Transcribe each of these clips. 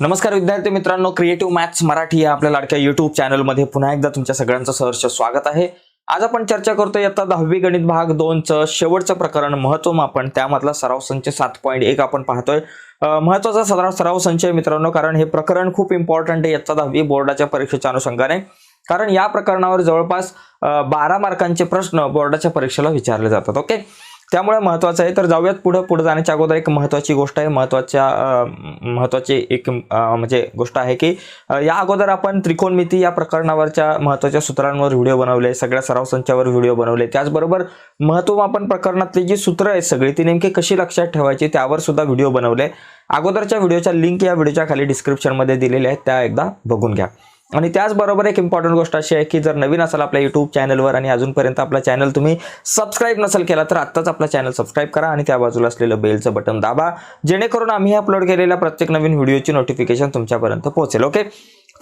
नमस्कार विद्यार्थी मित्रांनो क्रिएटिव्ह मॅथ्स मराठी या आपल्या लाडक्या युट्यूब चॅनलमध्ये पुन्हा एकदा तुमच्या सगळ्यांचं सहर्ष स्वागत आहे. आज आपण चर्चा करतोय आता दहावी गणित भाग दोनचं शेवटचं प्रकरण महत्त्व आपण त्यामधला सराव संच सात पॉईंट एक आपण पाहतोय. महत्त्वाचा सराव सराव संचय मित्रांनो कारण हे प्रकरण खूप इम्पॉर्टंट आहे इयत्ता दहावी बोर्डाच्या परीक्षेच्या अनुषंगाने. कारण या प्रकरणावर जवळपास बारा मार्कांचे प्रश्न बोर्डाच्या परीक्षेला विचारले जातात ओके त्यामुळे महत्त्वाचं आहे. तर जाऊयात पुढं. पुढं जाण्याच्या अगोदर एक महत्त्वाची गोष्ट आहे. महत्त्वाच्या महत्त्वाची एक म्हणजे गोष्ट आहे की या अगोदर आपण त्रिकोणमिती या प्रकरणावरच्या महत्त्वाच्या सूत्रांवर व्हिडिओ बनवले सगळ्या सराव संचावर व्हिडिओ बनवले. त्याचबरोबर महत्त्वमापन प्रकरणातली जी सूत्र आहेत सगळी ती नेमकी कशी लक्षात ठेवायची त्यावर सुद्धा व्हिडिओ बनवले. अगोदरच्या व्हिडिओच्या लिंक या व्हिडिओच्या खाली डिस्क्रिप्शनमध्ये दिलेल्या आहेत. त्या एकदा बघून घ्या. आणि त्याचबरोबर एक इम्पॉर्टंट गोष्ट अशी आहे की जर नवीन असाल आपल्या युट्यूब चॅनलवर आणि अजूनपर्यंत आपला चॅनल तुम्ही सबस्क्राईब नसेल केला तर आत्ताच आपला चॅनल सबस्क्राईब करा आणि त्या बाजूला असलेलं बेलचं बटन दाबा जेणेकरून आम्ही अपलोड केलेल्या प्रत्येक नवीन व्हिडिओची नोटिफिकेशन तुमच्यापर्यंत पोहोचेल ओके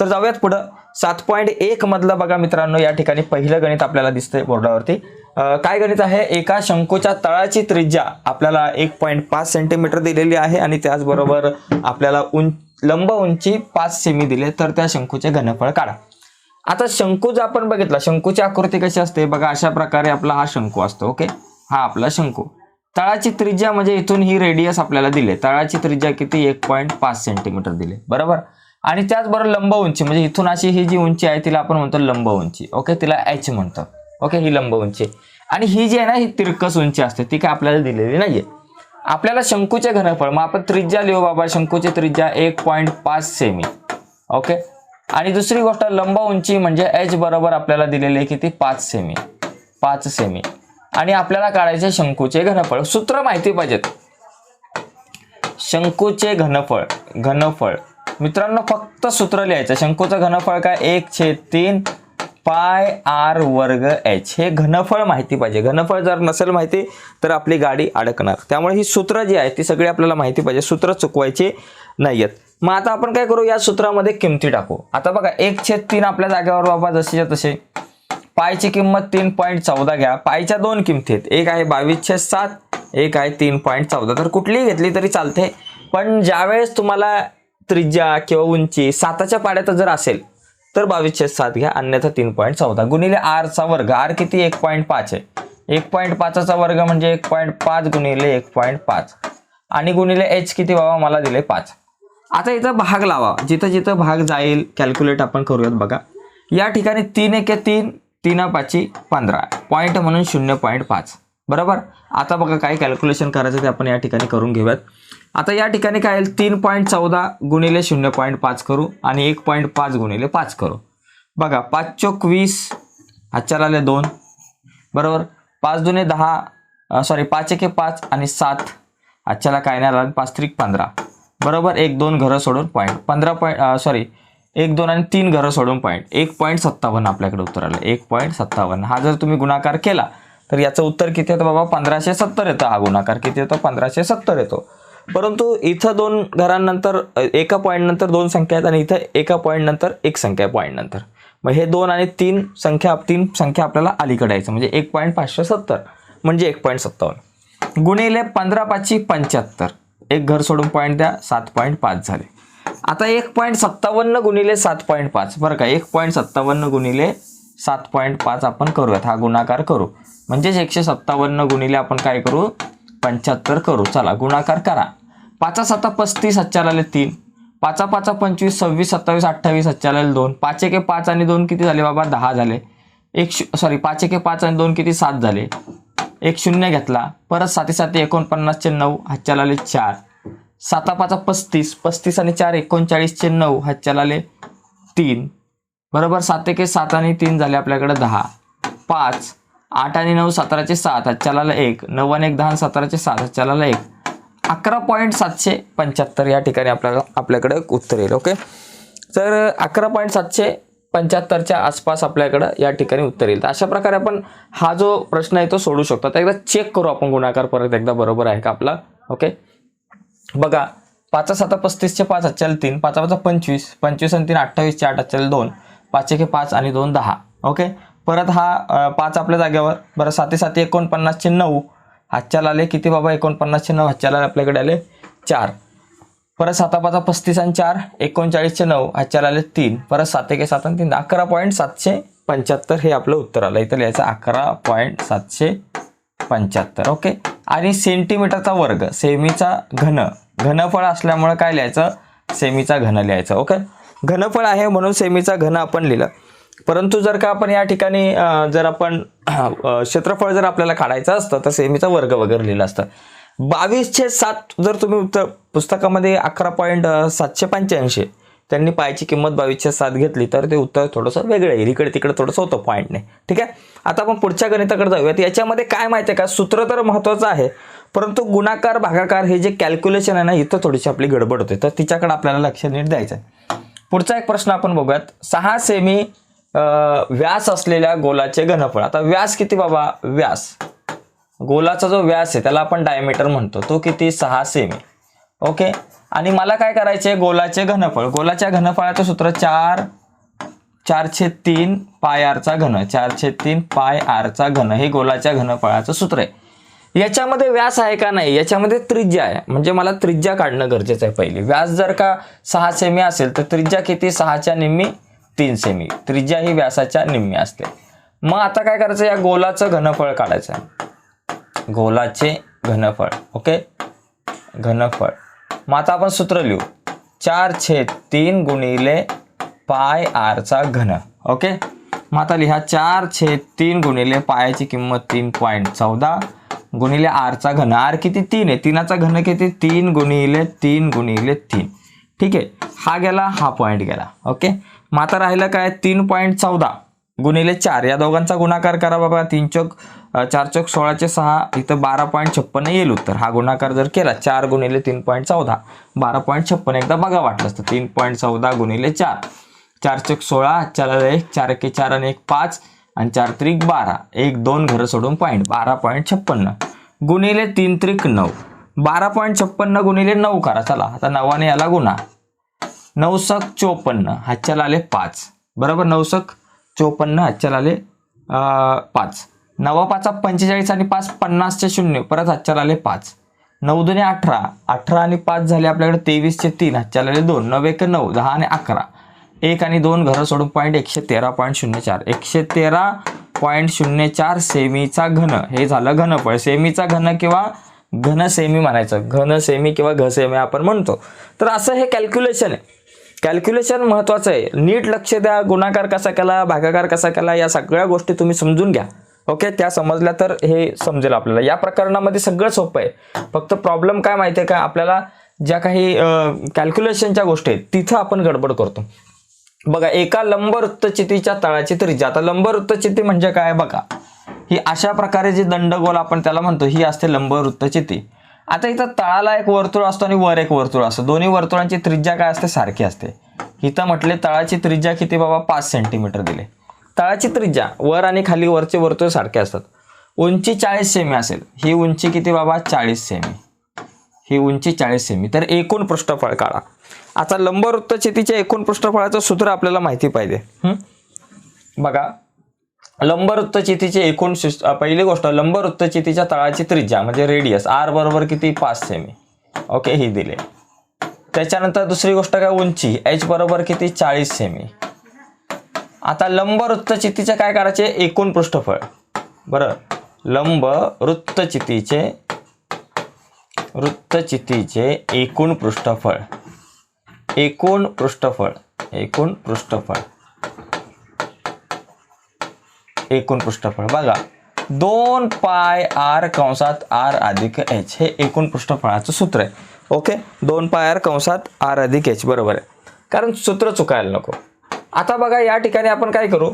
तर जाऊयात पुढं. सात पॉईंट एक मधलं बघा मित्रांनो या ठिकाणी पहिलं गणित आपल्याला दिसतंय बोर्डावरती. काय गणित आहे? एका शंकूच्या तळाची त्रिज्या आपल्याला एक पॉईंट पाच सेंटीमीटर दिलेली आहे आणि त्याचबरोबर आपल्याला उंच लंब उंची पाच सेमी दिले तर त्या शंकूचे घनफळ काढा. आता शंकू जर आपण बघितला शंकूची आकृती कशी असते? बघा अशा प्रकारे आपला हा शंकू असतो ओके? हा आपला शंकू. तळाची त्रिज्या म्हणजे इथून ही रेडियस आपल्याला दिले. तळाची त्रिज्या किती? एक पॉईंट पाच सेंटीमीटर दिले. बरोबर? आणि त्याचबरोबर लंब उंची म्हणजे इथून अशी ही जी उंची आहे तिला आपण म्हणतो लंब उंची ओके? तिला एच म्हणतो ओके? ही लंब उंची. आणि ही जी आहे ना ही तिरकस उंची असते ती काय आपल्याला दिलेली नाहीये. आपल्याला शंकूचे घनफळ मग आपण त्रिज्या लिहू बाबा शंकूची त्रिज्या एक पॉईंट पाच सेमी ओके आणि दुसरी गोष्ट लंब उंची म्हणजे एच बरोबर आपल्याला दिलेली आहे किती? पाच सेमी पाच सेमी आणि आपल्याला काढायचे शंकूचे घनफळ. सूत्र माहिती पाहिजेत. शंकूचे घनफळ घनफळ. मित्रांनो फक्त सूत्र लिहायचं. शंकूचं घनफळ काय? एक छेद तीन पाय आर वर्ग एच हे घनफळ माहिती पाहिजे. घनफळ जर नसेल माहिती तर आपली गाडी अडकणार. त्यामुळे ही सूत्र जी आहेत ती सगळी आपल्याला माहिती पाहिजे. सूत्र चुकवायची नाही आहेत मग आता आपण काय करू या सूत्रामध्ये किमती टाकू. आता बघा एक छेद तीन आपल्या जागेवर बाबा जशीच्या तसे पायची किंमत तीन पॉईंट चौदा घ्या. पायच्या दोन किमती आहेत. एक आहे बावीस छेद सात एक आहे तीन पॉईंट चौदा. तर कुठलीही घेतली तरी चालते. पण ज्यावेळेस तुम्हाला त्रिज्या किंवा उंची साताच्या पाड्यात जर असेल तर बावीसशे सात घ्या अन्यथा तीन पॉईंट चौदा. गुणिले आरचा वर्ग आर किती एक पॉईंट पाच आहे? एक पॉईंट पाचाचा वर्ग म्हणजे एक पॉईंट पाच गुणिले एक पॉईंट पाच. आणि गुणिले एच किती बाबा मला दिले पाच. आता इथं भाग लावा. जिथं जिथं भाग जाईल कॅल्क्युलेट आपण करूयात बघा. या ठिकाणी तीन एक तीन तीन पाची पंधरा. पॉईंट म्हणून शून्य पॉईंट पाच. बरोबर? आता बघा काय कॅल्क्युलेशन करायचं ते आपण या ठिकाणी करून घेऊयात. आता या ठिकाणी काय येईल? तीन पॉईंट चौदा गुणिले शून्य पॉईंट पाच करू आणि एक पॉईंट पाच गुणिले पाच करू. बघा पाच चोक वीस हातच्याला आले दोन. बरोबर? पाच दुने दहा सॉरी पाच एके पाच आणि सात आजच्याला काय नाही आला? पाच त्रिक पंधरा. बरोबर? एक दोन घरं सोडून पॉईंट. पंधरा पॉईंट सॉरी एक दोन आणि तीन घरं सोडून पॉईंट. एक पॉईंट सत्तावन्न आपल्याकडे उत्तर आलं. एक पॉईंट सत्तावन्न. हा जर तुम्ही गुणाकार केला तर याचं उत्तर किती येतं बाबा? पंधराशे सत्तर येतं. हा गुणाकार किती येतो? पंधराशे सत्तर येतो. परंतु इथं दोन घरांनंतर एका पॉईंटनंतर दोन संख्या आहेत आणि इथं एका पॉईंटनंतर एक संख्या आहे पॉईंटनंतर मग हे दोन आणि तीन संख्या तीन संख्या आपल्याला अलीकडे यायचं. म्हणजे एक पॉईंट पाचशे सत्तर म्हणजे एक पॉईंट सत्तावन्न. गुणिले पंधरा पाचशे पंच्याहत्तर. एक घर सोडून पॉईंट द्या सात पॉईंट पाच झाले. आता एक पॉईंट सत्तावन्न गुणिले सात पॉईंट पाच. बरं का एक पॉईंट सत्तावन्न गुणिले सात पॉईंट पाच आपण करूयात. हा गुणाकार करू. म्हणजेच एकशे सत्तावन्न गुणिले आपण काय करू? पंच्याहत्तर करू. चला गुणाकार करा. पाचा साता पस्तीस हच्चाला आले तीन. पाचा पाचा पंचवीस सव्वीस सत्तावीस अठ्ठावीस हच्चाला आले दोन. पाच एके पाच आणि दोन किती झाले बाबा? दहा झाले. एक शू सॉरी पाच एके पाच आणि दोन किती? सात झाले. एक शून्य घेतला. परत साती साती एकोणपन्नासचे नऊ हातच्याला आले चार. साता पाचा पस्तीस पस्तीस आणि चार एकोणचाळीसचे नऊ हातच्याला आले तीन. बरोबर सात एके सात आणि तीन झाले आपल्याकडे दहा. पाच आठ आणि नऊ सतराचे सात हच्च्याला एक. नऊ आणि एक दहा सतराचे सात हच्च्याला एक. अकरा पॉईंट सातशे पंच्याहत्तर या ठिकाणी आपल्याला आपल्याकडे उत्तर येईल ओके तर अकरा पॉईंट सातशे पंच्याहत्तरच्या आसपास आपल्याकडं या ठिकाणी उत्तर येईल. तर अशा प्रकारे आपण हा जो प्रश्न आहे तो सोडू शकतो. तर एकदा चेक करू आपण गुणाकार परत एकदा बरोबर आहे का आपला ओके बघा पाच सात पस्तीसचे पाच हच्चाल तीन. पाच पाच पंचवीस. पंचवीस आणि तीन अठ्ठावीसचे आठ हच्चाल दोन. पाच एके पाच आणि दोन दहा ओके परत हा पाच आपल्या जागेवर. बरं साते साते एकोणपन्नासचे नऊ. हातच्याला आले किती बाबा? एकोणपन्नासचे नऊ. हातच्याला आपल्याकडे आले चार. परत सातापाचा पस्तीस आणि चार. एकोणचाळीसचे नऊ. हातच्याला आले तीन. परत सात एके सात आणि तीन. अकरा पॉईंट सातशे पंच्याहत्तर हे आपलं उत्तर आलं. इथं लिहायचं अकरा पॉईंट सातशे पंच्याहत्तर. ओके? आणि सेंटीमीटरचा वर्ग. सेमीचा घन. घनफळ असल्यामुळं काय लिहायचं? सेमीचा घन लिहायचं. ओके? घनफळ आहे म्हणून सेमीचा घन आपण लिहिलं. परंतु जर का आपण या ठिकाणी जर आपण क्षेत्रफळ जर आपल्याला काढायचं असतं तर सेमीचा वर्ग वगैरे लिहिलं असतं. बावीसशे सात जर तुम्ही उत्तर पुस्तकामध्ये अकरा पॉईंट सातशे पंच्याऐंशी त्यांनी पायची किंमत बावीसशे सात घेतली तर ते उत्तर थोडंसं वेगळं येईल इकडे तिकडे थोडंसं होतं पॉईंटने ठीक आहे? आता आपण पुढच्या गणिताकडे जाऊयात. याच्यामध्ये काय माहिती आहे का? सूत्र तर महत्त्वाचं आहे परंतु गुणाकार भागाकार हे जे कॅल्क्युलेशन आहे ना इथं थोडीशी आपली गडबड होते. तर तिच्याकडे आपल्याला लक्ष नीट द्यायचं आहे पुढचा एक प्रश्न आपण बघूयात. सहा सेमी व्यास असलेल्या गोलाचे घनफळ. आता व्यास किती बाबा? व्यास. गोलाचा जो व्यास आहे त्याला आपण डायमीटर म्हणतो. तो किती? सहा सेमी ओके आणि मला काय करायचे गोलाचे घनफळ. गोलाच्या घनफळाचं सूत्र चार चारशे तीन पाय आरचा घन. चारशे तीन पाय आरचा घन. हे गोलाच्या घनफळाचं सूत्र आहे. याच्यामध्ये व्यास आहे का नाही? याच्यामध्ये त्रिज्या आहे. म्हणजे मला त्रिज्या काढणं गरजेचं आहे पहिली. व्यास जर का सहा सेमी असेल तर त्रिज्या किती? सहाच्या निम्मी तीन सेमी त्रिज्या ही व्यासाच्या निम्मी असते. मग आता काय करायचं? या गोलाचं घनफळ काढायचं. आहे गोलाचे घनफळ. ओके? घनफळ. मग आता आपण सूत्र लिहू. चार छेद तीन गुणिले पाय आरचा घन. ओके? मग आता लिहा. चार छेद तीन गुणिले पायाची किंमत तीन पॉईंट चौदा गुणिले आरचा घन. आर किती? तीन आहे. तीनाचा घन किती? तीन गुणिले तीन गुणिले तीन. ठीक आहे? हा गेला हा पॉईंट गेला. ओके? मग आता राहिलं काय? तीन पॉईंट चौदा गुणिले चार. या दोघांचा गुणाकार करा बाबा. तीन चौक चार चौक सोळाचे सहा. इथं बारा पॉईंट छप्पन्न येईल उत्तर. हा गुणाकार जर केला चार गुणिले तीन पॉईंट चौदा. बारा पॉईंट छप्पन्न एकदा बघा वाटलं असतं. तीन पॉईंट चौदा गुणिले चार. चार चौक सोळा चार एक चार एके चार आणि एक पाच आणि चार त्रिक बारा. एक दोन घरं सोडून पॉईंट. बारा पॉईंट छप्पन्न गुणिले तीन त्रिक नऊ. बारा पॉईंट छप्पन्न गुणिले नऊ करा. चला आता नवाने याला गुणा. नऊसक चोपन्न हातच्याला आले पाच. बरोबर? नऊसक चोपन्न हातच्याला आले पाच. नवा पाचा पंचेचाळीस आणि पाच पन्नासचे शून्य परत हातच्याला आले पाच. नऊ दुने अठरा. अठरा आणि पाच झाले आपल्याकडे तेवीसचे तीन हातच्याला आले दोन. नऊ एक नऊ दहा आणि अकरा. एक आणि दोन घरं सोडून पॉईंट एकशे तेरा पॉईंट शून्य चार. एकशे तेरा पॉईंट शून्य चार सेमीचा घन. हे झालं घनफळ सेमीचा घन किंवा घन सेमी म्हणायचं. घन सेमी किंवा घ सेमी आपण म्हणतो. तर असं हे कॅल्क्युलेशन आहे. कॅल्क्युलेशन महत्त्वाचं आहे. नीट लक्ष द्या गुणाकार कसा केला भागाकार कसा केला या सगळ्या गोष्टी तुम्ही समजून घ्या. ओके त्या समजल्या तर हे समजेल आपल्याला. या प्रकरणामध्ये सगळं सोपं आहे. फक्त प्रॉब्लेम काय माहिती आहे का? आपल्याला ज्या काही कॅल्क्युलेशनच्या गोष्टी आहेत तिथं आपण गडबड करतो. बघा एका लंब वृत्तचितीच्या तळाची त्रिज्या. आता लंब वृत्तचिती म्हणजे काय? बघा. ही अशा प्रकारे जी दंडगोल आपण त्याला म्हणतो ही असते लंब वृत्तचिती आता इथं तळाला एक वर्तुळ असतो आणि वर एक वर्तुळ असतं. दोन्ही वर्तुळांची त्रिज्या काय असते? सारखी असते. इथं म्हटले तळाची त्रिज्या किती बाबा? पाच सेंटीमीटर दिले. तळाची त्रिज्या वर आणि खाली वरचे वर्तुळ सारखे असतात. उंची चाळीस सेमी असेल. ही उंची किती बाबा? चाळीस सेमी ही उंची चाळीस सेमी तर एकूण पृष्ठफळ काढा. आता लंबवृत्तचितीच्या एकूण पृष्ठफळाचं सूत्र आपल्याला माहिती पाहिजे. बघा. लंबवृत्तचितीचे एकूण शिस- पहिली गोष्ट लंबवृत्तचितीच्या तळाची त्रिज्या म्हणजे रेडियस आर बरोबर किती? पाच सेमी ओके ही दिले. त्याच्यानंतर दुसरी गोष्ट काय? उंची एच बरोबर किती? चाळीस सेमी आता लंब वृत्तचितीचे काय करायचे? एकूण पृष्ठफळ. बरं. लंब वृत्तचितीचे वृत्तचितीचे एकूण पृष्ठफळ. एकूण पृष्ठफळ. एकूण पृष्ठफळ. एकूण पृष्ठफळ. बघा दोन पाय आर कंसात आर अधिक एच हे एकूण पृष्ठफळाचं सूत्र आहे. ओके? दोन पाय आर कंसात आर अधिक एच बरोबर आहे. कारण सूत्र चुकायला नको. आता बघा या ठिकाणी आपण काय करू?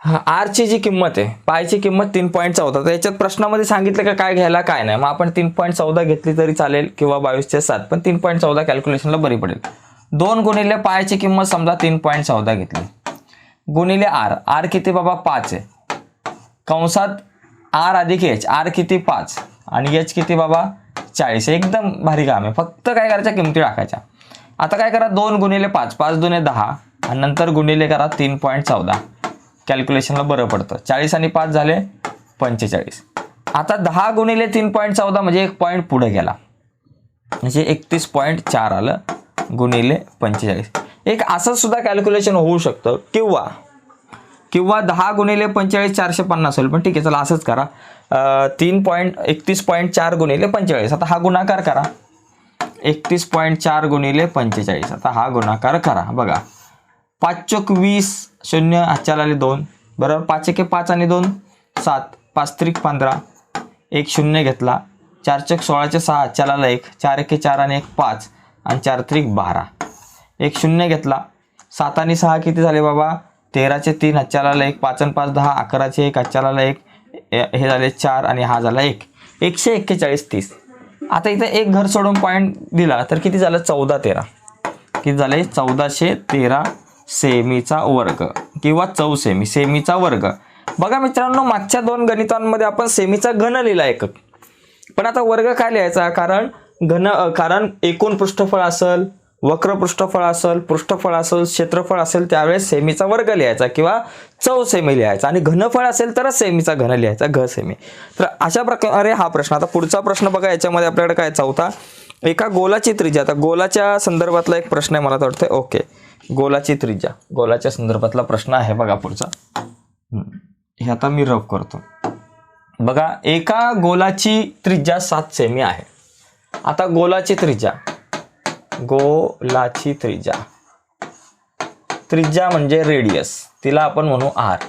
हा आरची जी किंमत आहे पायची किंमत तीन पॉईंट चौदा. तर याच्यात प्रश्नामध्ये सांगितलं का काय घ्यायला? काय नाही. मग आपण तीन पॉईंट चौदा घेतली तरी चालेल किंवा बावीसच्या सात पण तीन पॉईंट चौदा कॅल्क्युलेशनला बरी पडेल. दोन गुणिले पायची किंमत समजा तीन पॉईंट चौदा घेतली. गुणिले आर. आर किती बाबा पाच आहे. कंसात आर अधिक एच. आर किती पाच. आणि एच किती बाबा चाळीस. एकदम भारी काम आहे. फक्त काय करायच्या? किमती टाकायच्या. आता काय करा? दोन गुणिले पाच. पाच दुने दहा. आणि नंतर गुणिले करा तीन पॉईंट चौदा. कॅल्क्युलेशनला बरं पडतं. चाळीस आणि पाच झाले पंचेचाळीस. आता दहा गुणिले तीन पॉईंट चौदा म्हणजे एक पॉईंट पुढे गेला. म्हणजे एकतीस पॉईंट चार आलं. गुणिले पंचेचाळीस. एक असं सुद्धा कॅल्क्युलेशन होऊ शकतं. किंवा किंवा दहा गुणिले पंचेचाळीस चारशे पन्नास होईल. पण ठीक आहे चला असंच करा. तीन पॉईंट एकतीस पॉईंट चार गुणिले पंचेचाळीस. आता हा गुणाकार करा. एकतीस पॉईंट चार गुणिले पंचेचाळीस. आता हा गुणाकार करा. बघा. पाच चोक वीस शून्य आजच्याला आले दोन. बरोबर? पाच एके पाच आणि दोन सात. पाच त्रिक पंधरा. एक शून्य घेतला. चार चोक सोळाचे सहा आजच्याला एक. चार एके चार आणि एक पाच. आणि चार त्रिक बारा. एक शून्य घेतला. सात आणि सहा किती झाले बाबा? तेराचे तीन हच्चाराला एक पाच आणि पाच दहा अकराचे एक हच्चाराला एक हे झाले चार आणि हा झाला एक. एकशे एक्केचाळीस तीस. आता इथं एक घर सोडून पॉईंट दिला तर किती झालं? चौदा तेरा. किती झाले? चौदाशे तेरा सेमीचा वर्ग किंवा चौ सेमी सेमीचा वर्ग. बघा मित्रांनो मागच्या दोन गणितांमध्ये आपण सेमीचा घन लिहिला एकक पण आता वर्ग काय लिहायचा? कारण घन कारण एकूण पृष्ठफळ असेल वक्र पृष्ठफळ असेल पृष्ठफळ असेल क्षेत्रफळ असेल त्यावेळेस सेमीचा वर्ग लिहायचा किंवा चौ सेमी लिहायचा. आणि घनफळ असेल तरच सेमीचा घन लिहायचा घ सेमी. तर अशा प्रकारे हा प्रश्न. आता पुढचा प्रश्न बघा याच्यामध्ये आपल्याकडे काय चौथा. एका गोलाची त्रिज्या आता गोलाच्या संदर्भातला एक प्रश्न आहे मला वाटतं ओके. गोलाची त्रिज्या गोलाच्या संदर्भातला प्रश्न आहे बघा पुढचा. हे आता मी रफ करतो. बघा एका गोलाची त्रिज्या सात सेमी आहे. आता गोलाची त्रिज्या गोलाची त्रिज्या त्रिज्या म्हणजे रेडियस तिला आपण म्हणू आर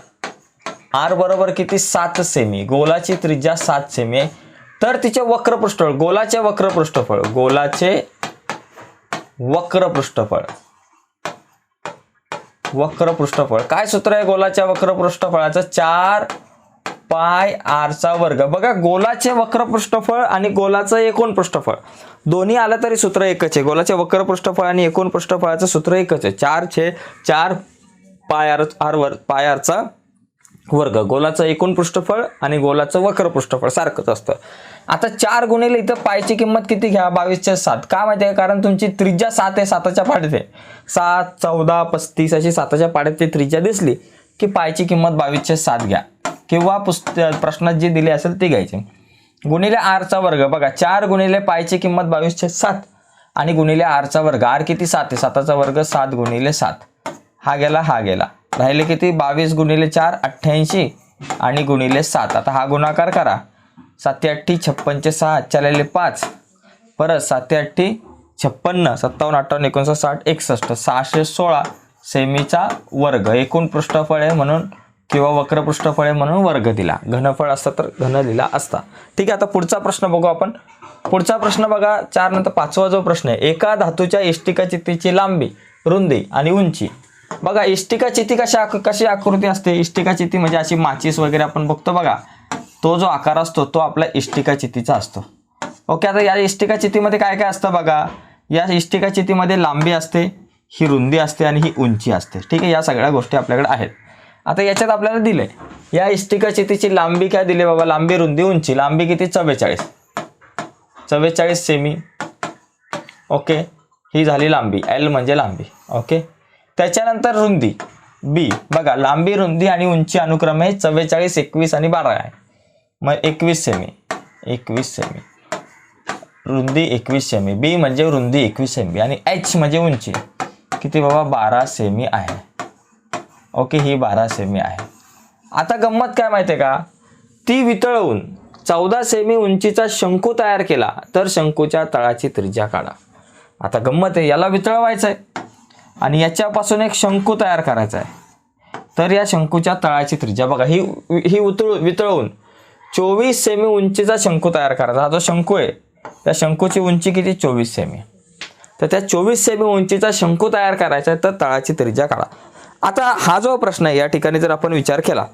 आर बरोबर किती? सात सेमी गोलाची त्रिज्या सात सेमी आहे. तर तिचे वक्र पृष्ठफळ गोलाचे वक्र पृष्ठफळ गोलाचे वक्र पृष्ठफळ वक्र पृष्ठफळ काय सूत्र आहे गोलाच्या वक्र पृष्ठफळाचं चार पाय आरचा वर्ग. बघा गोलाचे वक्र पृष्ठफळ आणि गोलाचं एकूण पृष्ठफळ. दोन्ही आलं तरी सूत्र एकच आहे. गोलाचे वक्र पृष्ठफळ आणि एकूण पृष्ठफळाचं सूत्र एकच आहे. चार छे चार पाय आर आर वर पाय आरचा वर्ग. गोलाचं एकूण पृष्ठफळ आणि गोलाचं वक्र पृष्ठफळ सारखंच असतं. आता चार गुणिले इथं पायची किंमत किती घ्या? बावीसच्या सात. का माहिती आहे? कारण तुमची त्रिज्या सात आहे साताच्या पाड्यात आहे. सात चौदा पस्तीस अशी साताच्या पाड्यात ती त्रिज्या दिसली की पायची किंमत बावीसच्या सात घ्या. किंवा पुस्त प्रश्नात जी दिली असेल ती घ्यायची. गुणिले आरचा वर्ग बघा चार गुणिले पायची किंमत बावीसशे सात आणि गुणिले आरचा वर्ग आर किती सात आहे? साताचा वर्ग सात गुणिले सात. हा गेला हा गेला. राहिले किती? बावीस गुणिले चार अठ्ठ्याऐंशी आणि गुणिले सात. आता हा गुणाकार करा. सातशे अठ्ठी छप्पनचे सहा चालेले पाच. परत सातशे अठ्ठी छप्पन्न सत्तावन्न अठ्ठावन्न एकोणसाठ साठ एकसष्ट सहाशे सोळा सेमीचा वर्ग. एकूण पृष्ठफळ आहे म्हणून किंवा वक्रपृष्ठफळे म्हणून वर्ग दिला. घनफळ असता तर घन दिला असता. ठीक आहे आता पुढचा प्रश्न बघू आपण. पुढचा प्रश्न बघा चार नंतर पाचवा जो प्रश्न आहे एका धातूच्या इष्टिका चित्तीची लांबी रुंदी आणि उंची. बघा इष्टिका चिती कशा कशी आकृती असते? इष्टिका चिती म्हणजे अशी माचीस वगैरे आपण बघतो बघा. तो जो आकार असतो तो आपला इष्टिका चितीचा असतो. ओके आता या इष्टिका चितीमध्ये काय काय असतं बघा? या इष्टिका चितीमध्ये लांबी असते ही रुंदी असते आणि ही उंची असते. ठीक आहे या सगळ्या गोष्टी आपल्याकडे आहेत. आता याच्यात आपल्याला दिलंय. या इष्टिका तिची लांबी काय दिली बाबा? लांबी रुंदी उंची. लांबी किती? चव्वेचाळीस. चव्वेचाळीस सेमी ओके. ही झाली लांबी. एल म्हणजे लांबी. ओके. त्याच्यानंतर रुंदी. बी बघा लांबी रुंदी आणि उंची अनुक्रमे चव्वेचाळीस एकवीस आणि बारा आहे. मग एकवीस सेमी एकवीस सेमी रुंदी एकवीस सेमी बी म्हणजे रुंदी एकवीस सेमी आणि एच म्हणजे उंची. किती बाबा? बारा सेमी आहे. ओके ही बारा सेमी आहे. आता गंमत काय माहिती आहे का? ती वितळवून चौदा सेमी उंचीचा शंकू तयार केला तर शंकूच्या तळाची त्रिज्या काढा. आता गंमत आहे याला वितळवायचं आहे आणि याच्यापासून एक शंकू तयार करायचा आहे तर या शंकूच्या तळाची त्रिज्या बघा ही ही उतळ वितळवून चोवीस सेमी उंचीचा शंकू तयार करायचा. हा जो शंकू आहे त्या शंकूची उंची किती? चोवीस सेमी. तर त्या चोवीस सेमी उंचीचा शंकू तयार करायचा आहे तर तळाची त्रिज्या काढा. आता हा जो प्रश्न आहे या ठिकाणी जर आपण विचार केला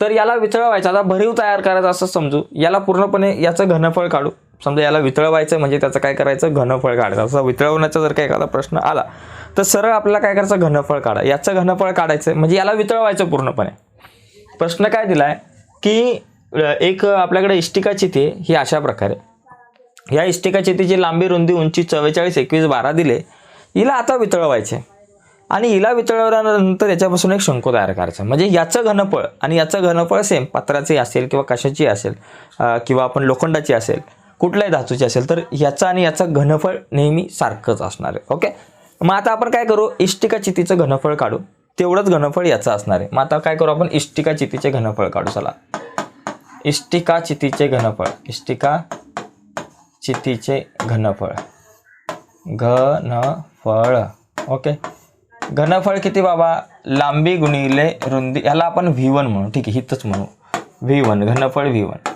तर याला वितळवायचा आता भरीव तयार करायचा असं समजू याला पूर्णपणे याचं घनफळ काढू. समजा याला वितळवायचं म्हणजे त्याचं काय करायचं? घनफळ काढायचं. असं वितळवण्याचा जर काही एखादा प्रश्न आला तर सरळ आपल्याला काय करायचं? घनफळ काढा. याचं घनफळ काढायचं म्हणजे याला वितळवायचं पूर्णपणे. प्रश्न काय दिलाय? की एक आपल्याकडे इष्टिका चिती आहे, ही अशा प्रकारे. या इष्टिका चितीची लांबी रुंदी उंची चव्वेचाळीस एकवीस बारा दिले हिला आता वितळवायचे. आणि हिला वितळवल्यानंतर याच्यापासून एक शंकू तयार करायचा. म्हणजे याचं घनफळ आणि याचं घनफळ सेम पात्राची असेल किंवा कशाची असेल किंवा आपण लोखंडाची असेल कुठल्याही धातूची असेल तर याचं आणि याचं घनफळ नेहमी सारखंच असणार आहे. ओके मग आता आपण काय करू? इष्टिका चितीचं घनफळ काढू. तेवढंच घनफळ याचं असणार आहे. मग आता काय करू आपण? इष्टिका चितीचे घनफळ काढू. चला. इष्टिका चितीचे घनफळ. इष्टिका चितीचे घनफळ. घनफळ. ओके घनफळ किती बाबा? लांबी गुणिले रुंदी. ह्याला आपण व्ही वन म्हणू. ठीक आहे हिथंच म्हणू. व्ही वन घनफळ व्ही वन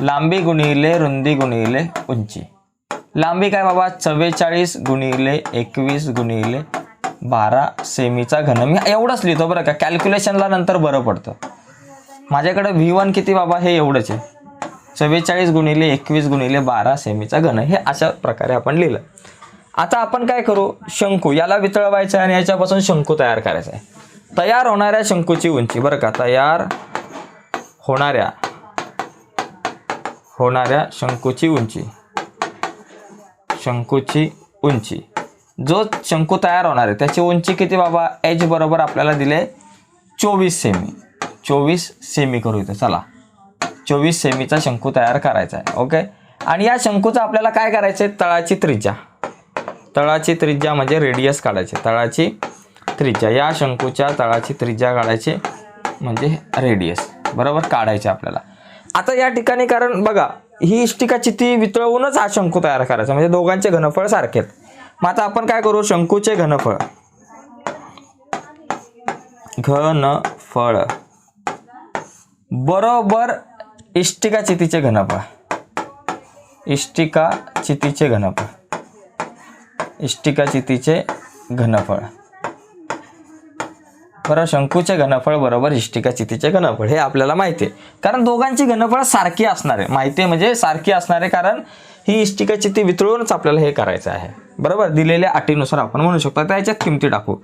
लांबी गुणिले रुंदी गुणिले उंची. लांबी काय बाबा? चव्वेचाळीस गुणिले एकवीस गुणिले बारा सेमीचा घन. मी एवढंच लिहितो बरं का. कॅल्क्युलेशनला नंतर बरं पडतं. माझ्याकडे व्ही वन किती बाबा? हे एवढंच आहे. चव्वेचाळीस गुणिले एकवीस गुणिले बारा सेमीचा घन. हे अशा प्रकारे आपण लिहिलं. आता आपण काय करू? शंकू याला वितळवायचं आहे आणि याच्यापासून शंकू तयार करायचा आहे. तयार होणाऱ्या शंकूची उंची बरं का? तयार होणाऱ्या होणाऱ्या शंकूची उंची. शंकूची उंची. जो शंकू तयार होणार आहे त्याची उंची किती बाबा? एच बरोबर आपल्याला दिले चोवीस सेमी चोवीस सेमी करू इथं. चला. चोवीस सेमीचा शंकू तयार करायचा आहे. ओके आणि या शंकूचं आपल्याला काय करायचं आहे तळाची त्रिज्या. तळाची त्रिज्या म्हणजे रेडियस काढायचे. तळाची त्रिज्या. या शंकूच्या तळाची त्रिज्या काढायची म्हणजे रेडियस बरोबर? काढायचे आपल्याला. आता या ठिकाणी कारण बघा ही इष्टिका चिती वितळवूनच हा शंकू तयार करायचा. म्हणजे दोघांचे घनफळ सारखे आहेत. मग आता आपण काय करू? शंकूचे घनफळ. घनफळ. बरोबर इष्टिका चितीचे घनफळ. इष्टिका चितीचे घनफळ. इष्टिका चितीचे घनफळ. बरं शंकूचे घनफळ बरोबर इष्टिका चितीचे घनफळ हे आपल्याला माहिती आहे. कारण दोघांची घनफळ सारखी असणार आहे माहिती आहे म्हणजे सारखी असणार आहे कारण ही इष्टिका चिती वितळूनच आपल्याला हे करायचं आहे. बरोबर? दिलेल्या अटीनुसार आपण म्हणू शकतो. त्याच्यात याच्यात किमती टाकू.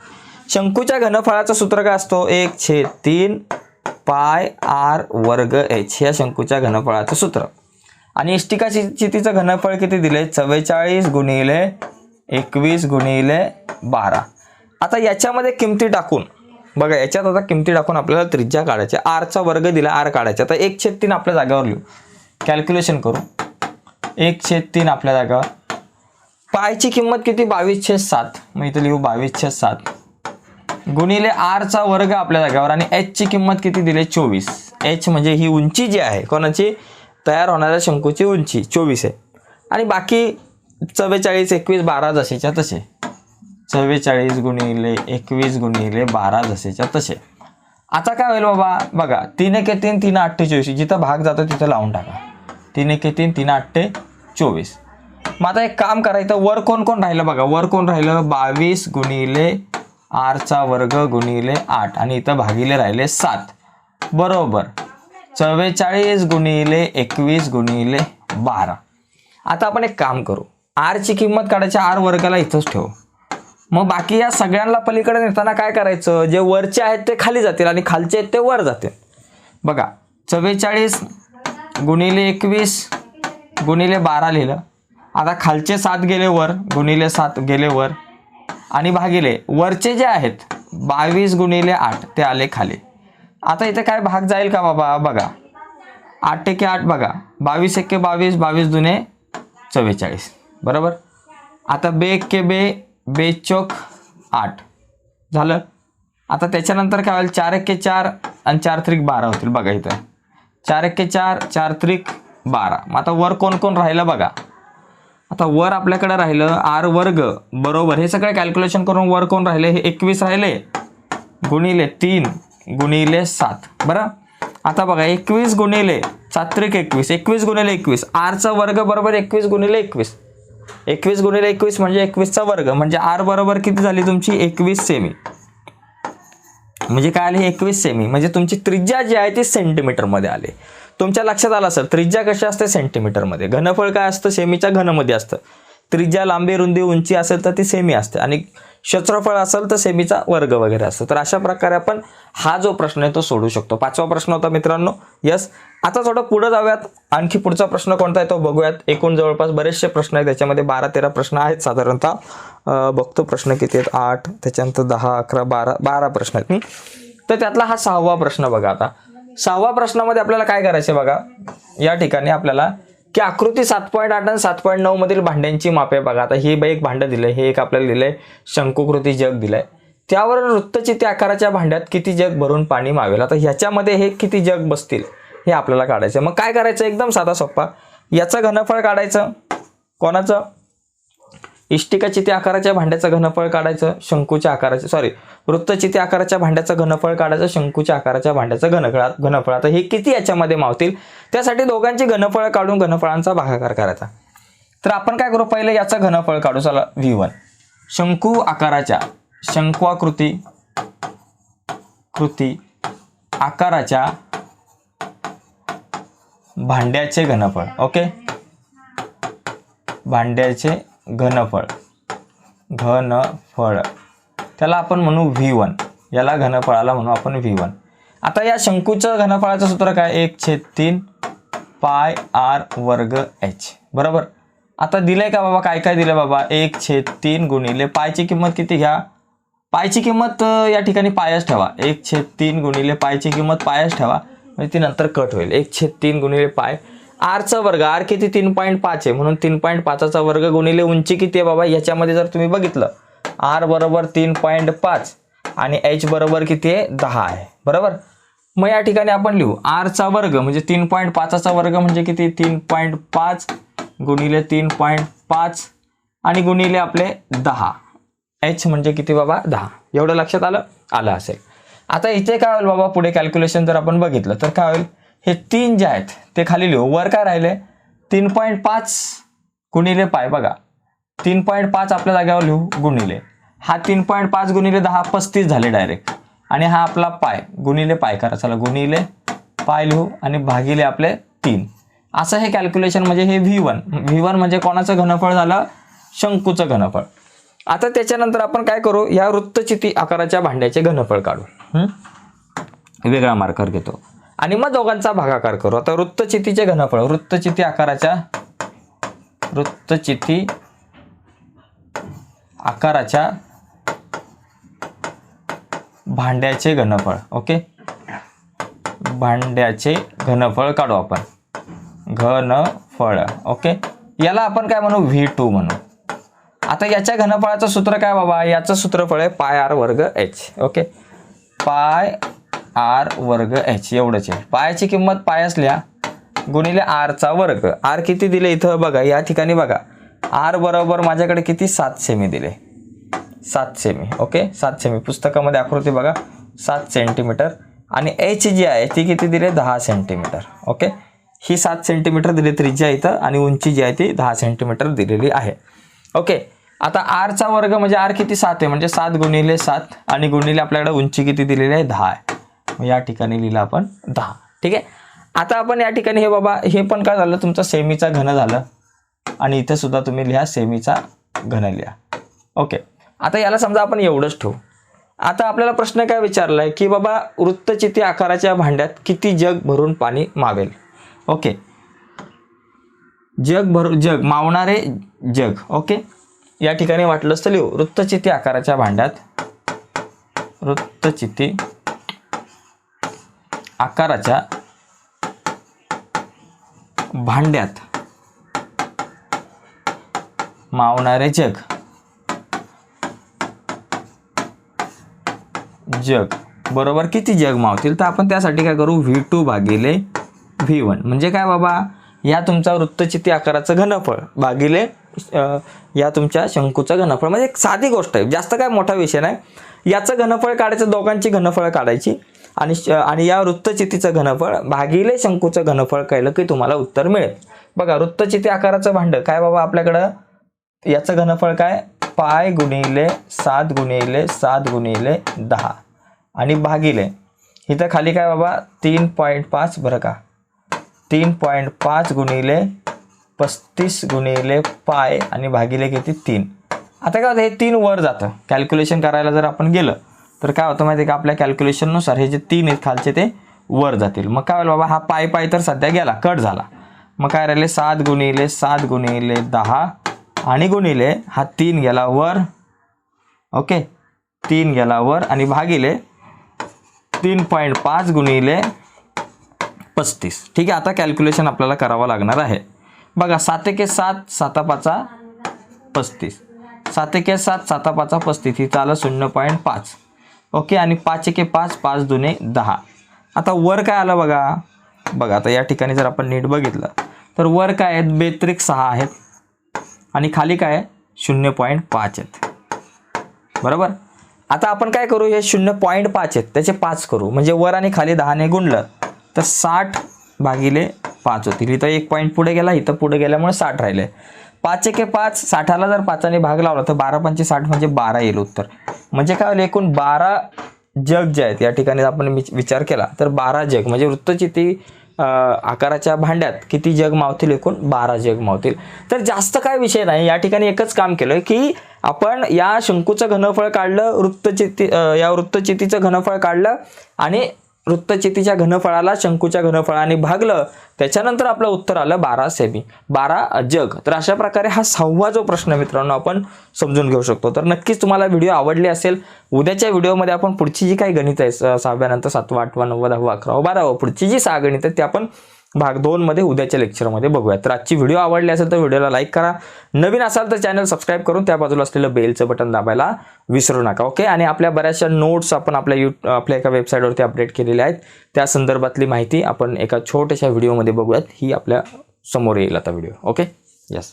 शंकूच्या घनफळाचं सूत्र काय असतो? एक छेद तीन पाय आर वर्ग एच या शंकूच्या घनफळाचं सूत्र. आणि इष्टिका चि- चितीचं घनफळ किती दिले चव्वेचाळीस गुणिले एकवीस गुणिले बारा. आता याच्यामध्ये किमती टाकून बघा याच्यात आता किमती टाकून आपल्याला त्रिज्या काढायच्या आरचा वर्ग दिला आर काढायचा तर एक छेद तीन आपल्या जागेवर लिहू. कॅल्क्युलेशन करू. एक छेद तीन आपल्या जागेवर. पायची किंमत किती? बावीस छेद सात. मग इथे लिहू बावीस छेद सात. गुणिले आरचा वर्ग आपल्या जागेवर आणि एचची किंमत किती दिली? चोवीस. एच म्हणजे ही उंची जी आहे कोणाची? तयार होणाऱ्या शंकूची उंची चोवीस आहे. आणि बाकी चव्वेचाळीस एकवीस बारा जसेच्या तसे. चव्वेचाळीस गुणिले एकवीस गुणिले बारा जसेच्या तसे. आता काय होईल बाबा? बघा तीन एके तीन तीन आठ्ठे चोवीस. जिथं भाग जातो तिथं लावून टाका. तीन एके तीन तीन आठ्ठे चोवीस. मग आता एक काम करायचं वर कोण कोण राहिलं बघा? वर कोण राहिलं? बावीस गुणिले आरचा वर्ग गुणिले आठ. आणि इथं भागिले राहिले सात. बरोबर. चव्वेचाळीस गुणिले एकवीस गुणिले बारा. आता आपण एक काम करू. आरची किंमत काढायची आर वर्गाला इथंच ठेव. मग बाकी या सगळ्यांना पलीकडे नेताना काय करायचं? जे वरचे आहेत ते खाली जातील आणि खालचे आहेत ते वर जातील. बघा चव्वेचाळीस गुणिले एकवीस गुणिले बारा लिहिलं. आता खालचे सात गेले वर गुणिले सात गेले वर. आणि भागिले वरचे जे आहेत बावीस गुणिले आठ ते आले खाली. आता इथे काय भाग जाईल का बाबा? बघा. आठ एके आठ बघा. बावीस एके बावीस बावीस दुने चव्वेचाळीस. बरोबर? आता बे के बे बे चोक आठ. झालं? आता त्याच्यानंतर काय होईल? चार एक्के चार आणि चार त्रिक बारा होतील बघा इथं. चार एक्के चार चार त्रिक बारा. मग आता वर कोण कोण राहिलं बघा? आता वर आपल्याकडे राहिलं आर वर्ग बरोबर. हे सगळं कॅल्क्युलेशन करून वर कोण राहिले? हे एकवीस राहिले. गुणिले तीन गुणिले सात. बरं? आता बघा एकवीस गुणिले सात्रिक एकवीस. एकवीस गुणिले एकवीस. आरचा वर्ग बरोबर एकवीस गुणिले एकवीस. एकवीस गुणिले एकवीस म्हणजे एकवीसचा वर्ग. म्हणजे आर बरोबर किती झाली तुमची? एकवीस सेमी म्हणजे काय आली? एकवीस सेमी म्हणजे तुमची त्रिज्या जी आहे ती सेंटीमीटरमध्ये आली. तुमच्या लक्षात आलं असेल त्रिज्या कशी असते? सेंटीमीटरमध्ये घनफळ काय असतं? सेमीच्या घनमध्ये असतं. त्रिज्या लांबी रुंदी उंची असेल तर ती सेमी असते. आणि क्षेत्रफळ असेल तर सेमीचा वर्ग वगैरे असतो. तर अशा प्रकारे आपण हा जो प्रश्न आहे तो सोडू शकतो. पाचवा प्रश्न होता मित्रांनो. यस आता थोडं पुढे जाऊयात. आणखी पुढचा प्रश्न कोणता आहे तो बघूयात. एकूण जवळपास बरेचसे प्रश्न आहेत त्याच्यामध्ये बारा तेरा प्रश्न आहेत साधारणतः. बघतो प्रश्न किती आहेत. आठ त्याच्यानंतर दहा अकरा बारा बारा प्रश्न आहेत. तर त्यातला हा सहावा प्रश्न बघा आता. सहावा प्रश्नामध्ये आपल्याला काय करायचं बघा? या ठिकाणी आपल्याला की आकृती सात पॉईंट आठ आणि सात पॉईंट नऊ मधील भांड्यांची मापे बघा. आता हे बाई एक भांडं दिलंय. हे एक आपल्याला दिलंय. शंकुकृती जग दिलंय. त्यावर वृत्तचिती आकाराच्या भांड्यात किती जग भरून पाणी मावेल? आता ह्याच्यामध्ये हे किती जग बसतील? हे आपल्याला काढायचं मग काय करायचं? एकदम साधा सोप्पा. याचं घनफळ काढायचं. कोणाचं? इष्टिकाचिती आकाराच्या भांड्याचं घनफळ काढायचं. शंकूच्या आकाराचं सॉरी वृत्तचिती आकाराच्या भांड्याचं घनफळ काढायचं. शंकूच्या आकाराच्या भांड्याचं घनफळ घनफळ. आता हे किती याच्यामध्ये मावतील? त्यासाठी दोघांची घनफळ काढून घनफळांचा भागाकार करायचा. तर आपण काय करू? पहिले याचं घनफळ काढू. चला व्ही वन. शंकू आकाराच्या शंकुआकृती कृती आकाराच्या भांड्याचे घनफळ ओके? भांड्याचे घनफळ घनफळ. त्याला आपण म्हणू व्ही वन याला घनफळाला म्हणू आपण व्ही वन आता या शंकूचं घनफळाचं सूत्र काय? एक छेद तीन पाय आर वर्ग एच बरोबर? आता दिलंय का बाबा? काय काय दिलं बाबा? एक छेद तीन गुणिले पायची किंमत किती घ्या? पायची किंमत या ठिकाणी पायच ठेवा. एक छेद तीन गुणिले पायची किंमत पायच ठेवा. म्हणजे ती नंतर कट होईल. एक छेद तीन गुणिले पाय. आरचा वर्ग आर किती? तीन पॉईंट पाच आहे. म्हणून तीन पॉईंट पाचाचा वर्ग गुणिले उंची किती आहे बाबा? याच्यामध्ये जर तुम्ही बघितलं आर बरोबर तीन पॉईंट पाच आणि एच बरोबर किती आहे? दहा आहे. बरोबर? मग या ठिकाणी आपण लिहू. आरचा वर्ग म्हणजे तीन पॉईंट पाचाचा वर्ग म्हणजे किती? तीन पॉईंट पाच गुणिले तीन पॉईंट पाच आणि गुणिले आपले दहा. एच म्हणजे किती बाबा? दहा. एवढं लक्षात आलं? आलं असेल. आता इथे काय होईल बाबा? पुढे कॅल्क्युलेशन जर आपण बघितलं तर काय होईल? हे तीन जे आहेत ते खाली लिहू. वर काय राहिले? तीन पॉईंट पाच गुणिले पाय. बघा. तीन पॉईंट पाच आपल्या जागेवर लिहू गुणिले. हा तीन पॉईंट पाच गुणिले दहा पस्तीस झाले डायरेक्ट आणि हा आपला पाय गुणिले पाय करा. चला गुणिले पाय लिहू आणि भागिले आपले तीन. असं हे कॅल्क्युलेशन म्हणजे हे व्ही वन व्ही वन म्हणजे कोणाचं घनफळ झालं? शंकूचं घनफळ. आता त्याच्यानंतर आपण काय करू? या वृत्तचिती आकाराच्या भांड्याचे घनफळ काढू. वेगळा मार्कर घेतो. आणि मग दोघांचा भागाकार करू. आता वृत्तचितीचे घनफळ वृत्तचिती आकाराच्या वृत्तचिती आकाराच्या भांड्याचे घनफळ ओके? भांड्याचे घनफळ काढू आपण. घनफळ ओके? याला आपण काय म्हणू? व्ही टू म्हणू. आता याच्या घनफळाचं सूत्र काय बाबा? याचं सूत्रफळ आहे पाय आर वर्ग एच ओके? पाय आर वर्ग एच एवढंच आहे. पायाची किंमत पाय असल्या गुणिले आरचा वर्ग. आर किती दिले इथं बघा या ठिकाणी बघा. आर बरोबर माझ्याकडे किती? सात सेमी दिले. सात सेमी ओके सात सेमी पुस्तकामध्ये आकृती बघा. सात सेंटीमीटर आणि एच जी आहे ती किती दिले? दहा सेंटीमीटर ओके ही सात सेंटीमीटर दिली त्रिज्या इथं आणि उंची जी आहे ती दहा सेंटीमीटर दिलेली आहे. ओके आता आरचा वर्ग म्हणजे आर किती सात आहे? म्हणजे सात गुणिले सात आणि गुणिले आपल्याकडे उंची किती दिलेली आहे? दहा आहे. मग या ठिकाणी लिहिलं आपण दहा. ठीक आहे? आता आपण या ठिकाणी हे बाबा हे पण काय झालं? तुमचं सेमीचा घन झालं. आणि इथे सुद्धा तुम्ही लिहा सेमीचा घन लिहा. ओके. आता याला समजा आपण एवढंच ठेवू. आता आपल्याला प्रश्न काय विचारला आहे की बाबा वृत्तचिती आकाराच्या भांड्यात किती जग भरून पाणी मावेल? ओके. जग भर जग मावणारे जग. ओके? या ठिकाणी वाटलंच तर लिहू. वृत्तचिती आकाराच्या भांड्यात. वृत्तचिती आकाराच्या भांड्यात. मावणारे जग. जग. बरोबर किती जग मावतील? तर आपण त्यासाठी काय करू? व्ही टू भागिले व्ही वन. म्हणजे काय बाबा? या तुमचा वृत्तचिती आकाराचं घनफळ भागिले या तुमच्या शंकूचं घनफळ. म्हणजे एक साधी गोष्ट आहे. जास्त काय मोठा विषय नाही. याचं घनफळ काढायचं दोघांची घनफळ काढायची. आणि श- आणि या वृत्तचितीचं घनफळ भागिले शंकूचं घनफळ कळलं की तुम्हाला उत्तर मिळेल. बघा वृत्तचिती आकाराचं भांडं. काय बाबा आपल्याकडं? याचं घनफळ काय? पाय गुणिले सात गुणिले सात गुणिले दहा. आणि भागिले. इथं खाली काय बाबा? तीन पॉईंट पाच बरं का. तीन पॉईंट पाच गुणिले पस्तीस गुणिले पाय आणि भागिले किती? तीन. आता काय होतं हे तीन वर जातं. कॅल्क्युलेशन करायला जर आपण गेलं तर काय होतं माहिती आहे का? आपल्या कॅल्क्युलेशननुसार हे जे तीन आहेत खालचे ते वर जातील. मग काय होईल बाबा हा पाय पाय तर सध्या गेला कट झाला. मग काय राहिले? सात गुणिले सात गुणिले दहा आणि गुणिले हा तीन गेला वर. ओके? तीन गेला वर आणि भागिले तीन पॉईंट पाच गुणिले पस्तीस. ठीक आहे आता कॅल्क्युलेशन आपल्याला करावं लागणार आहे. बघा सात एके सात साता पाचा पस्तीस. सात एके सात साता पाचा पस्तीस. ही आलं शून्य पॉईंट पाच. ओके आणि पाच एके पाच पाच दुने दहा. आता वर काय आलं बघा? बघा आता या ठिकाणी जर आपण नीट बघितलं तर वर काय आहेत? बेत्रिक सहा आहेत. आणि खाली काय आहे? शून्य पॉईंट पाच आहेत. बरोबर? आता आपण काय करू? हे शून्य पॉईंट पाच आहेत. त्याचे पाच करू. म्हणजे वर आणि खाली दहाने गुणलं तर साठ भागिले पाच होतील इथं एक पॉईंट पुढे गेला इथं पुढे गेल्यामुळे साठ राहिले. पाच एके पाच साठाला जर पाचाने भाग लावला तर बारा पंचे साठ म्हणजे बारा येईल उत्तर. म्हणजे काय होईल एकूण बारा जग जे आहेत या ठिकाणी आपण विच- विचार केला तर बारा जग म्हणजे वृत्तचिती आकाराच्या भांड्यात किती जग मावतील एकूण? बारा जग मावतील. तर जास्त काय विषय नाही या ठिकाणी एकच काम केलं की आपण या शंकूचं घनफळ काढलं वृत्तचिती या वृत्तचितीचं घनफळ काढलं आणि वृत्तचितीच्या घनफळाला शंकूच्या घनफळाने भागलं त्याच्यानंतर आपलं उत्तर आलं बारा सेमी. बारा जग. तर अशा प्रकारे हा सहावा जो प्रश्न मित्रांनो आपण समजून घेऊ शकतो. तर नक्कीच तुम्हाला व्हिडिओ आवडले असेल उद्याच्या व्हिडिओमध्ये आपण पुढची जी काही गणित आहे सहाव्यानंतर सातवा आठवा नववा दहावा अकरावा बारावा पुढची जी सहा गणित आहेत ते आपण भाग दोनमध्ये उद्याच्या लेक्चरमध्ये बघूयात. तर आजची व्हिडिओ आवडली असेल तर व्हिडिओला लाईक करा. नवीन असाल तर चॅनल सबस्क्राईब करून त्या बाजूला असलेलं बेलचं बटन दाबायला विसरू नका ओके आणि आपल्या बऱ्याचशा नोट्स आपण आपल्या यू आपल्या एका वेबसाईटवरती अपडेट केलेल्या आहेत. त्या संदर्भातली माहिती आपण एका छोट्याशा व्हिडिओमध्ये बघूयात. ही आपल्यासमोर येईल आता व्हिडिओ ओके यस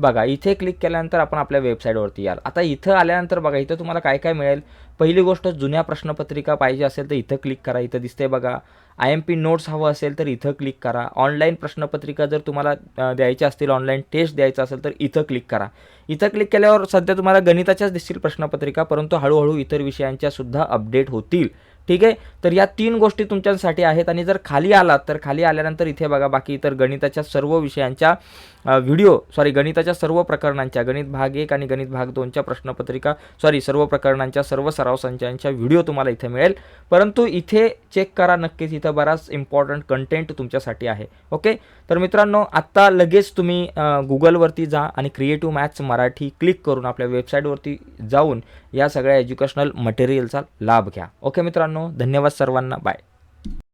बघा इथे क्लिक केल्यानंतर आपण आपल्या वेबसाईटवरती याल. आता इथं आल्यानंतर बघा इथं तुम्हाला काय काय मिळेल? पहिली गोष्ट जुन्या प्रश्नपत्रिका पाहिजे असेल तर इथं क्लिक करा. इथं दिसते बघा आय एम पी नोट्स हवं असेल तर इथं क्लिक करा. ऑनलाईन प्रश्नपत्रिका जर तुम्हाला द्यायच्या असतील ऑनलाईन टेस्ट द्यायचं असेल तर इथं क्लिक करा. इथं क्लिक केल्यावर सध्या तुम्हाला गणिताच्याच दिसतील प्रश्नपत्रिका परंतु हळूहळू इतर विषयांच्या सुद्धा अपडेट होतील. ठीक आहे? तर या तीन गोष्टी तुमच्यासाठी आहेत आणि जर खाली आलात तर खाली आल्यानंतर इथे बघा बाकी इतर गणिताच्या सर्व विषयांच्या व्हिडिओ सॉरी गणिताच्या सर्व प्रकरणांच्या गणित भाग एक आणि गणित भाग दोनच्या प्रश्नपत्रिका सॉरी सर्व प्रकरणांच्या सर्व सराव संचांच्या व्हिडिओ तुम्हाला इथे मिळेल. परंतु इथे चेक करा नक्कीच इथं बराच इम्पॉर्टंट कंटेंट तुमच्यासाठी आहे. ओके तर मित्रांनो आत्ता लगेच तुम्ही गुगलवरती जा आणि क्रिएटिव्ह मॅथ्स मराठी क्लिक करून आपल्या वेबसाईटवरती जाऊन या सगळ्या एज्युकेशनल मटेरियलचा लाभ घ्या. ओके मित्रांनो धन्यवाद सर्वांना. बाय